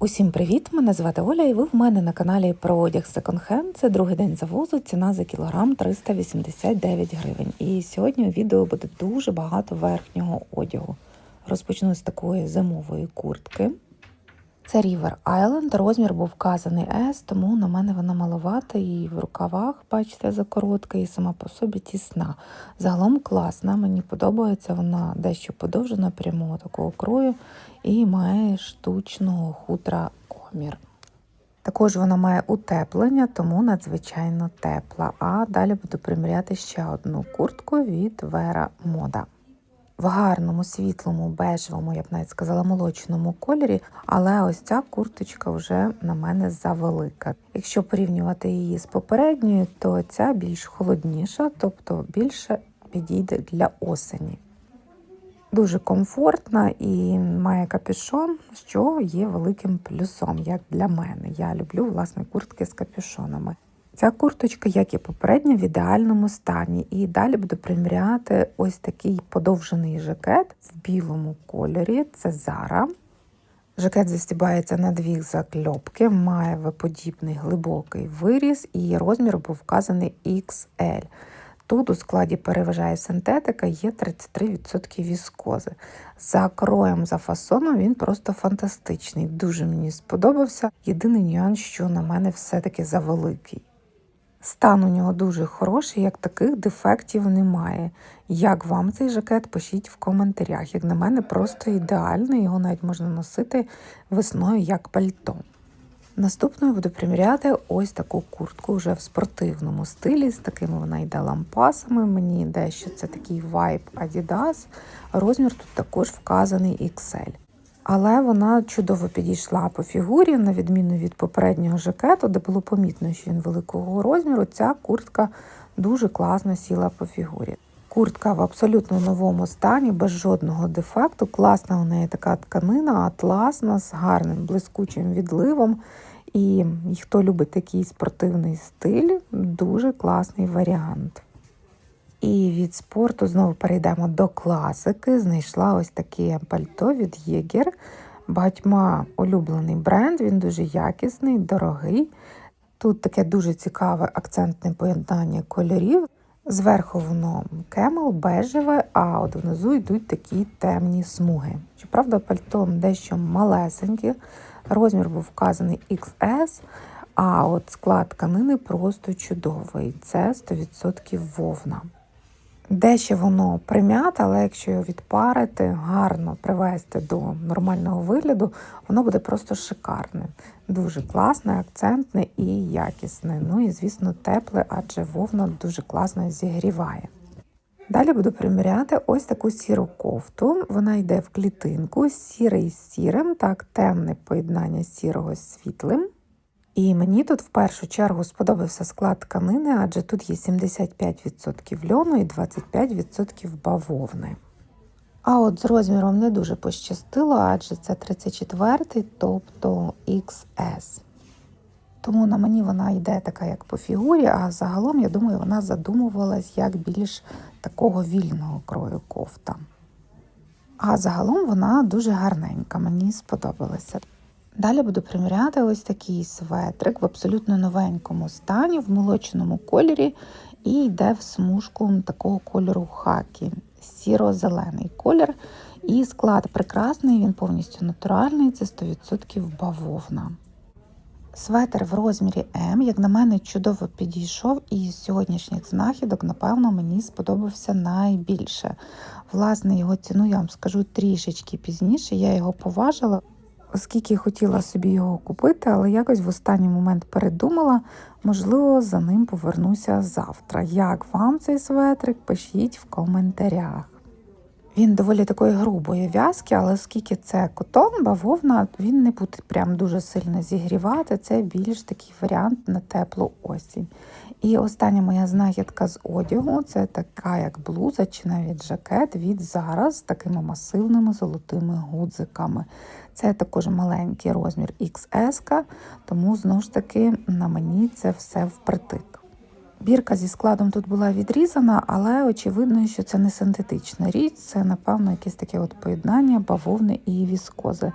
Усім привіт! Мене звати Оля, і ви в мене на каналі про одяг секонд-хенд. Це другий день завозу. Ціна за кілограм 389 гривень. І сьогодні у відео буде дуже багато верхнього одягу. Розпочну з такої зимової куртки. Це River Island, розмір був вказаний S, тому на мене вона маловата і в рукавах, бачите, закоротка, і сама по собі тісна. Загалом класна, мені подобається, вона дещо подовжена, прямого такого крою і має штучного хутра комір. Також вона має утеплення, тому надзвичайно тепла. А далі буду приміряти ще одну куртку від Vera Moda в гарному, світлому, бежевому, я б навіть сказала, молочному кольорі, але ось ця курточка вже на мене завелика. Якщо порівнювати її з попередньою, то ця більш холодніша, тобто більше підійде для осені. Дуже комфортна і має капюшон, що є великим плюсом, як для мене. Я люблю власне куртки з капюшонами. Ця курточка, як і попередня, в ідеальному стані. І далі буду приміряти ось такий подовжений жакет в білому кольорі. Це Зара. Жакет застібається на дві закльопки, має виподібний глибокий виріз, і розмір був вказаний XL. Тут у складі переважає синтетика, є 33% віскози. За кроєм, за фасоном він просто фантастичний. Дуже мені сподобався. Єдиний нюанс, що на мене все-таки завеликий. Стан у нього дуже хороший, як таких дефектів немає. Як вам цей жакет, пишіть в коментарях. Як на мене, просто ідеальний, його навіть можна носити весною як пальто. Наступною буду приміряти ось таку куртку вже в спортивному стилі, з такими вона йде лампасами. Мені йде, що це такий вайб Adidas. Розмір тут також вказаний XL. Але вона чудово підійшла по фігурі, на відміну від попереднього жакету, де було помітно, що він великого розміру. Ця куртка дуже класно сіла по фігурі. Куртка в абсолютно новому стані, без жодного дефекту. Класна у неї така тканина, атласна, з гарним блискучим відливом. І хто любить такий спортивний стиль, дуже класний варіант. І від спорту знову перейдемо до класики. Знайшла ось таке пальто від Єгер. Багатьма улюблений бренд, він дуже якісний, дорогий. Тут таке дуже цікаве акцентне поєднання кольорів. Зверху воно кемел, бежеве, а от внизу йдуть такі темні смуги. Щоправда, пальто дещо малесеньке, розмір був вказаний XS, а от склад тканини просто чудовий. Це 100% вовна. Дещо воно прим'яте, але якщо його відпарити, гарно привести до нормального вигляду, воно буде просто шикарне. Дуже класне, акцентне і якісне. Ну і, звісно, тепле, адже вовна дуже класно зігріває. Далі буду приміряти ось таку сіру кофту. Вона йде в клітинку, сірий з сірим, так, темне поєднання сірого з світлим. І мені тут в першу чергу сподобався склад тканини, адже тут є 75% льону і 25% бавовни. А от з розміром не дуже пощастило, адже це 34, тобто XS. Тому на мені вона йде така, як по фігурі, а загалом, я думаю, вона задумувалась як більш такого вільного крою кофта. А загалом вона дуже гарненька, мені сподобалася. Далі буду приміряти ось такий светрик в абсолютно новенькому стані, в молочному кольорі, і йде в смужку такого кольору хакі, сіро-зелений колір. І склад прекрасний, він повністю натуральний, це 100% бавовна. Светр в розмірі М, як на мене, чудово підійшов, і з сьогоднішніх знахідок, напевно, мені сподобався найбільше. Власне, його ціну я вам скажу трішечки пізніше. Я його поважила оскільки хотіла собі його купити, але якось в останній момент передумала, можливо, за ним повернуся завтра. Як вам цей светрик? Пишіть в коментарях. Він доволі такої грубої в'язки, але оскільки це котон, бавовна, він не буде прям дуже сильно зігрівати. Це більш такий варіант на теплу осінь. І остання моя знахідка з одягу це така, як блуза чи навіть жакет від зараз з такими масивними золотими гудзиками. Це також маленький розмір XS, тому знову ж таки на мені це все впритик. Бірка зі складом тут була відрізана, але очевидно, що це не синтетична річ, це, напевно, якесь таке от поєднання бавовни і віскози.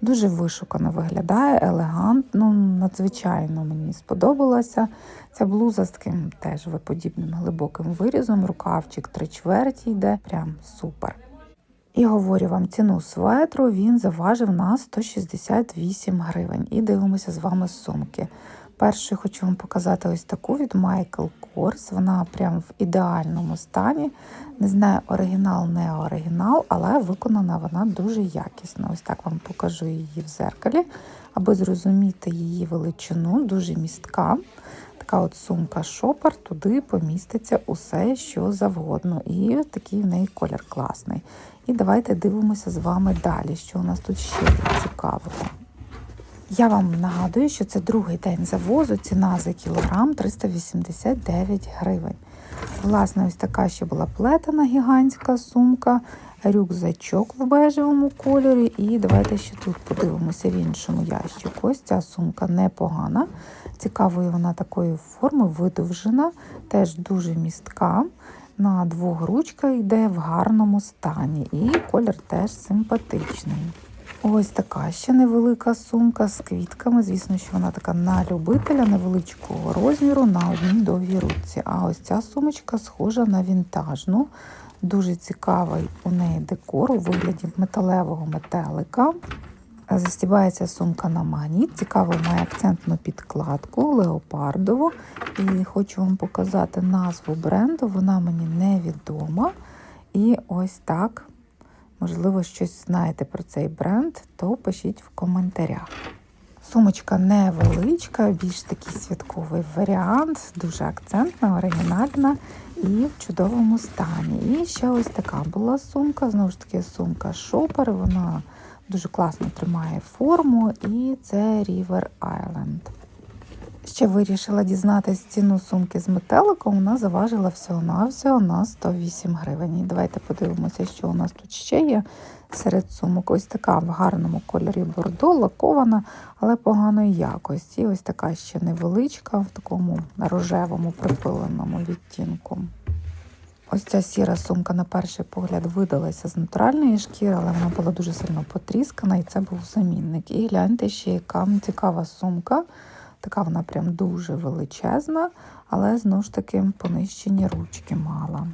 Дуже вишукано виглядає, елегантно, надзвичайно мені сподобалося. Ця блуза з таким теж виподібним глибоким вирізом, рукавчик три чверті йде, прям супер. І говорю вам ціну светру, він заважив на 168 гривень. І дивимося з вами сумки. Перше хочу вам показати ось таку від Michael Kors. Вона прям в ідеальному стані. Не знаю, оригінал, не оригінал, але виконана вона дуже якісно. Ось так вам покажу її в зеркалі, аби зрозуміти її величину, дуже містка. Така от сумка шопер, туди поміститься усе, що завгодно. І такий в неї колір класний. І давайте дивимося з вами далі, що у нас тут ще цікавого. Я вам нагадую, що це другий день завозу, ціна за кілограм 389 гривень. Власне, ось така ще була плетена гігантська сумка, рюкзачок в бежевому кольорі. І давайте ще тут подивимося в іншому ящику. Ось ця сумка непогана. Цікавої вона такої форми, видовжена, теж дуже містка. На двох ручках йде в гарному стані. І колір теж симпатичний. Ось така ще невелика сумка з квітками. Звісно, що вона така на любителя невеличкого розміру на одній довгій руці. А ось ця сумочка схожа на вінтажну. Дуже цікавий у неї декор у вигляді металевого метелика. Застібається сумка на магніт. Цікаво, має акцентну підкладку леопардову. І хочу вам показати назву бренду. Вона мені невідома. І ось так. Можливо, щось знаєте про цей бренд, то пишіть в коментарях. Сумочка невеличка, більш такий святковий варіант, дуже акцентна, оригінальна і в чудовому стані. І ще ось така була сумка. Знову ж таки, сумка шопер. Вона дуже класно тримає форму, і це River Island. Ще вирішила дізнатись ціну сумки з метеликом. Вона заважила всього-навсього на 108 гривень. Давайте подивимося, що у нас тут ще є серед сумок. Ось така в гарному кольорі бордо, лакована, але поганої якості. Ось така ще невеличка, в такому рожевому припиленому відтінку. Ось ця сіра сумка, на перший погляд, видалася з натуральної шкіри, але вона була дуже сильно потріскана, і це був замінник. І гляньте, ще яка цікава сумка. Така вона прям дуже величезна, але знову ж таки понищені ручки мала.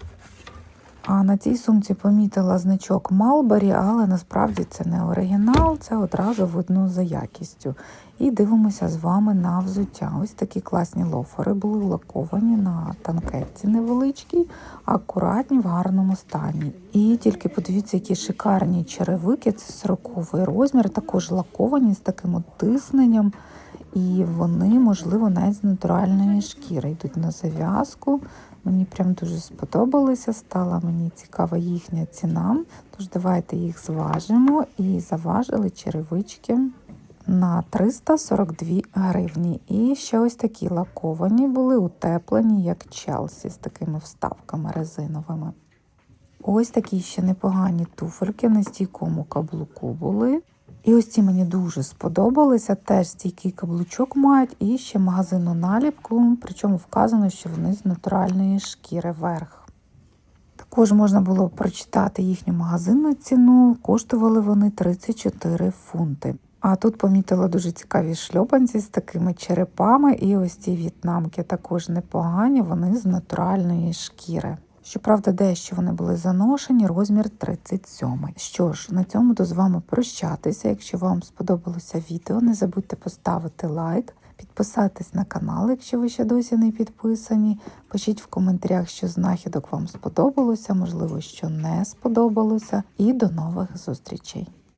А на цій сумці помітила значок Малбері, але насправді це не оригінал, це одразу видно за якістю. І дивимося з вами на взуття. Ось такі класні лофери були лаковані на танкетці невеличкій, акуратні в гарному стані. І тільки подивіться, які шикарні черевики, це 40-й розмір, також лаковані з таким отисненням. І вони, можливо, навіть з натуральної шкіри йдуть на зав'язку. Мені прям дуже сподобалися, стала мені цікава їхня ціна. Тож давайте їх зважимо і заважили черевички на 342 гривні. І ще ось такі лаковані були утеплені, як Челсі, з такими вставками резиновими. Ось такі ще непогані туфельки на стійкому каблуку були. І ось ці мені дуже сподобалися. Теж стійкий каблучок мають і ще магазинну наліпку, причому вказано, що вони з натуральної шкіри верх. Також можна було прочитати їхню магазинну ціну, коштували вони 34 фунти. А тут помітила дуже цікаві шльопанці з такими черепами, і ось ці в'єтнамки також непогані, вони з натуральної шкіри. Щоправда, дещо вони були заношені, розмір 37. Що ж, на цьому до з вами прощатися. Якщо вам сподобалося відео, не забудьте поставити лайк, підписатись на канал, якщо ви ще досі не підписані. Пишіть в коментарях, що знахідок вам сподобалося, можливо, що не сподобалося. І до нових зустрічей!